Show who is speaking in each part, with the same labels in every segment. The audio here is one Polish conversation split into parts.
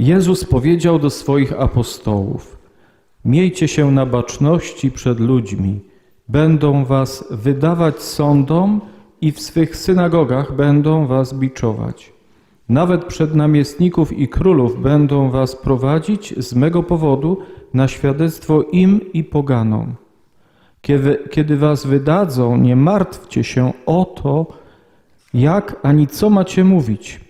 Speaker 1: Jezus powiedział do swoich apostołów: Miejcie się na baczności przed ludźmi. Będą was wydawać sądom i w swych synagogach będą was biczować. Nawet przed namiestników i królów będą was prowadzić z mego powodu na świadectwo im i poganom. Kiedy, kiedy was wydadzą, nie martwcie się o to, jak ani co macie mówić.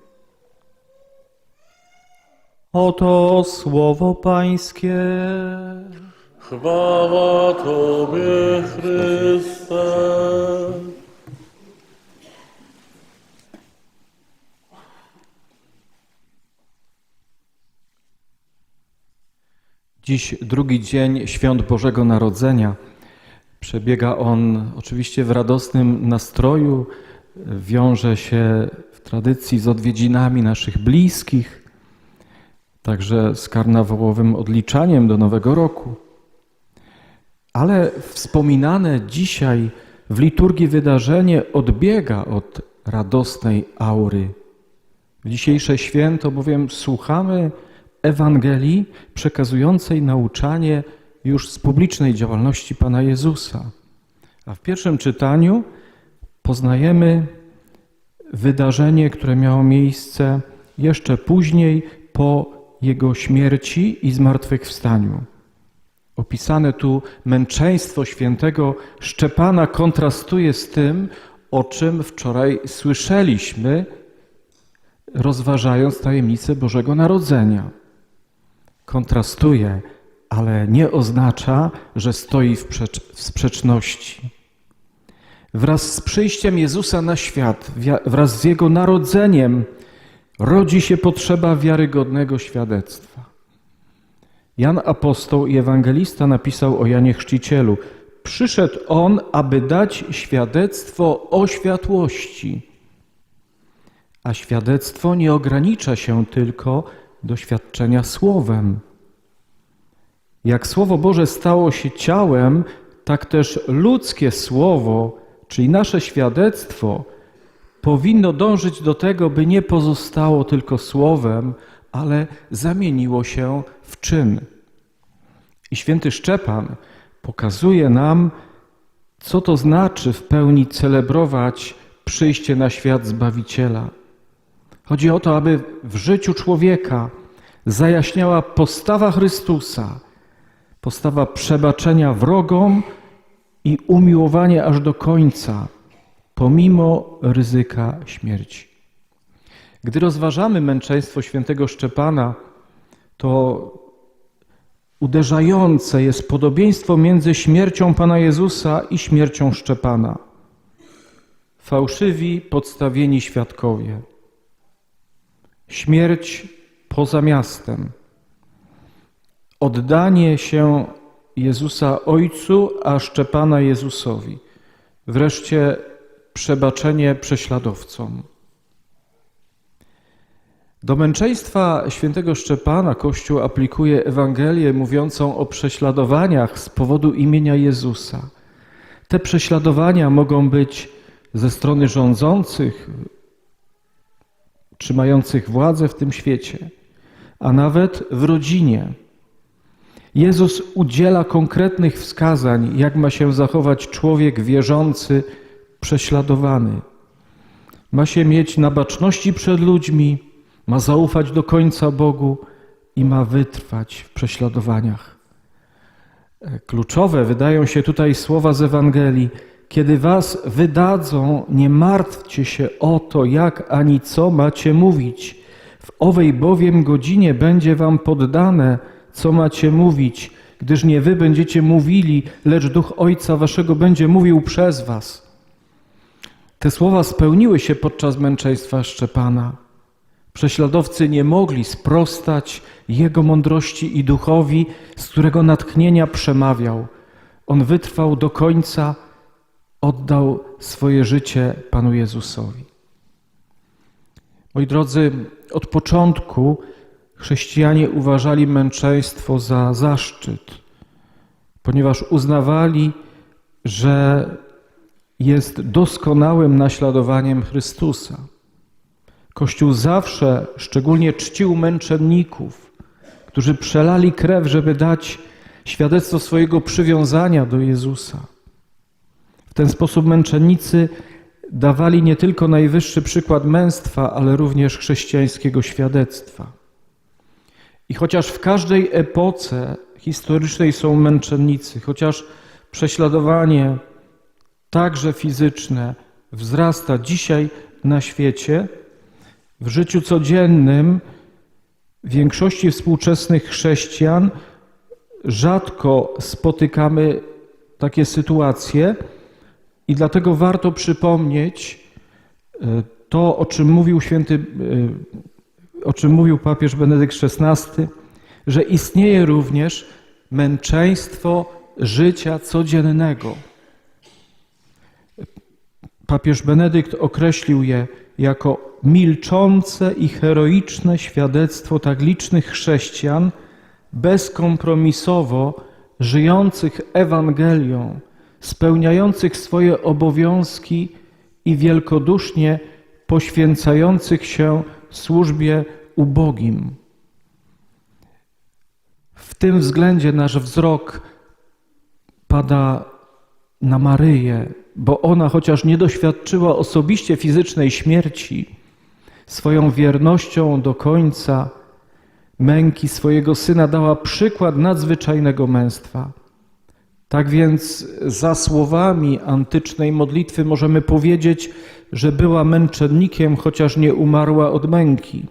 Speaker 1: Oto słowo Pańskie.
Speaker 2: Chwała Tobie, Chryste.
Speaker 1: Dziś drugi dzień świąt Bożego Narodzenia. Przebiega on oczywiście w radosnym nastroju, wiąże się w tradycji z odwiedzinami naszych bliskich, także z karnawałowym odliczaniem do Nowego Roku. Ale wspominane dzisiaj w liturgii wydarzenie odbiega od radosnej aury. W dzisiejsze święto bowiem słuchamy Ewangelii przekazującej nauczanie już z publicznej działalności Pana Jezusa. A w pierwszym czytaniu poznajemy wydarzenie, które miało miejsce jeszcze później po Jego śmierci i zmartwychwstaniu. Opisane tu męczeństwo świętego Szczepana kontrastuje z tym, o czym wczoraj słyszeliśmy, rozważając tajemnicę Bożego Narodzenia. Kontrastuje, ale nie oznacza, że stoi w, w sprzeczności. Wraz z przyjściem Jezusa na świat, wia- wraz z Jego narodzeniem, rodzi się potrzeba wiarygodnego świadectwa. Jan Apostoł i Ewangelista napisał o Janie Chrzcicielu: Przyszedł on, aby dać świadectwo o światłości. A świadectwo nie ogranicza się tylko do świadczenia słowem. Jak Słowo Boże stało się ciałem, tak też ludzkie słowo, czyli nasze świadectwo, powinno dążyć do tego, by nie pozostało tylko słowem, ale zamieniło się w czyn. I święty Szczepan pokazuje nam, co to znaczy w pełni celebrować przyjście na świat Zbawiciela. Chodzi o to, aby w życiu człowieka zajaśniała postawa Chrystusa, postawa przebaczenia wrogom i umiłowanie aż do końca, pomimo ryzyka śmierci. Gdy rozważamy męczeństwo świętego Szczepana, to uderzające jest podobieństwo między śmiercią Pana Jezusa i śmiercią Szczepana. Fałszywi, podstawieni świadkowie. Śmierć poza miastem. Oddanie się Jezusa Ojcu, a Szczepana Jezusowi. Wreszcie przebaczenie prześladowcom. Do męczeństwa świętego Szczepana Kościół aplikuje Ewangelię mówiącą o prześladowaniach z powodu imienia Jezusa. Te prześladowania mogą być ze strony rządzących, trzymających władzę w tym świecie, a nawet w rodzinie. Jezus udziela konkretnych wskazań, jak ma się zachować człowiek wierzący, prześladowany. Ma się mieć na baczności przed ludźmi, ma zaufać do końca Bogu i ma wytrwać w prześladowaniach. Kluczowe wydają się tutaj słowa z Ewangelii. Kiedy was wydadzą, nie martwcie się o to, jak ani co macie mówić. W owej bowiem godzinie będzie wam poddane, co macie mówić, gdyż nie wy będziecie mówili, lecz duch Ojca waszego będzie mówił przez was. Te słowa spełniły się podczas męczeństwa Szczepana. Prześladowcy nie mogli sprostać Jego mądrości i duchowi, z którego natchnienia przemawiał. On wytrwał do końca, oddał swoje życie Panu Jezusowi. Moi drodzy, od początku chrześcijanie uważali męczeństwo za zaszczyt, ponieważ uznawali, że jest doskonałym naśladowaniem Chrystusa. Kościół zawsze szczególnie czcił męczenników, którzy przelali krew, żeby dać świadectwo swojego przywiązania do Jezusa. W ten sposób męczennicy dawali nie tylko najwyższy przykład męstwa, ale również chrześcijańskiego świadectwa. I chociaż w każdej epoce historycznej są męczennicy, chociaż prześladowanie, także fizyczne, wzrasta dzisiaj na świecie, w życiu codziennym większości współczesnych chrześcijan rzadko spotykamy takie sytuacje i dlatego warto przypomnieć e, to, o czym mówił święty, e, o czym mówił papież Benedykt XVI, że istnieje również męczeństwo życia codziennego. Papież Benedykt określił je jako milczące i heroiczne świadectwo tak licznych chrześcijan, bezkompromisowo żyjących Ewangelią, spełniających swoje obowiązki i wielkodusznie poświęcających się służbie ubogim. W tym względzie nasz wzrok pada na Maryję, bo ona, chociaż nie doświadczyła osobiście fizycznej śmierci, swoją wiernością do końca męki swojego syna dała przykład nadzwyczajnego męstwa. Tak więc za słowami antycznej modlitwy możemy powiedzieć, że była męczennikiem, chociaż nie umarła od męki.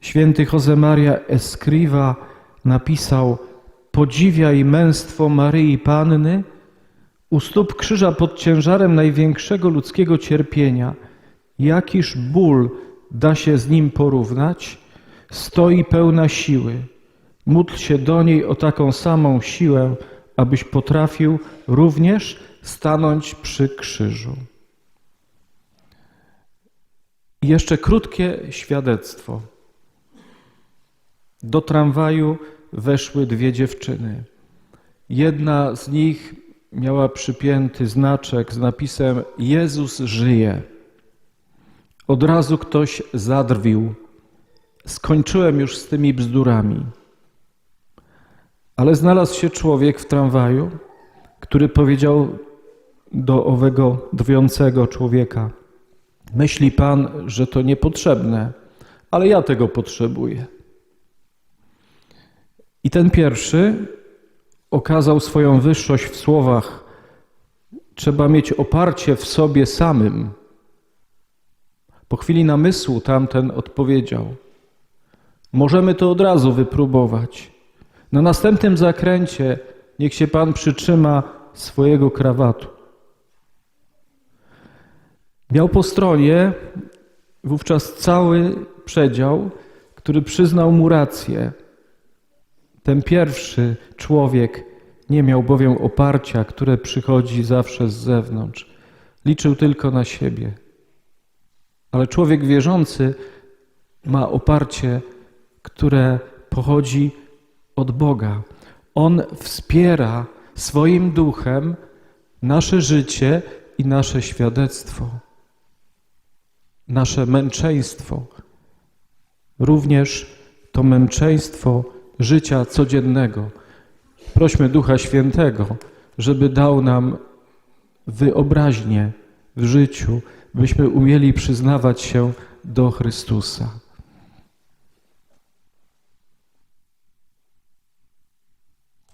Speaker 1: Święty Josemaria Escriva napisał: Podziwiaj męstwo Maryi Panny u stóp krzyża pod ciężarem największego ludzkiego cierpienia. Jakiż ból da się z nim porównać? Stoi pełna siły. Módl się do niej o taką samą siłę, abyś potrafił również stanąć przy krzyżu. Jeszcze krótkie świadectwo. Do tramwaju weszły dwie dziewczyny. Jedna z nich miała przypięty znaczek z napisem Jezus żyje. Od razu ktoś zadrwił. Skończyłem już z tymi bzdurami. Ale znalazł się człowiek w tramwaju, który powiedział do owego drwiącego człowieka: Myśli pan, że to niepotrzebne, ale ja tego potrzebuję. I ten pierwszy okazał swoją wyższość w słowach: Trzeba mieć oparcie w sobie samym. Po chwili namysłu tamten odpowiedział: Możemy to od razu wypróbować. Na następnym zakręcie niech się pan przytrzyma swojego krawatu. Miał po stronie wówczas cały przedział, który przyznał mu rację. Ten pierwszy człowiek nie miał bowiem oparcia, które przychodzi zawsze z zewnątrz. Liczył tylko na siebie. Ale człowiek wierzący ma oparcie, które pochodzi od Boga. On wspiera swoim duchem nasze życie i nasze świadectwo, nasze męczeństwo. Również to męczeństwo życia codziennego. Prośmy Ducha Świętego, żeby dał nam wyobraźnię w życiu, byśmy umieli przyznawać się do Chrystusa.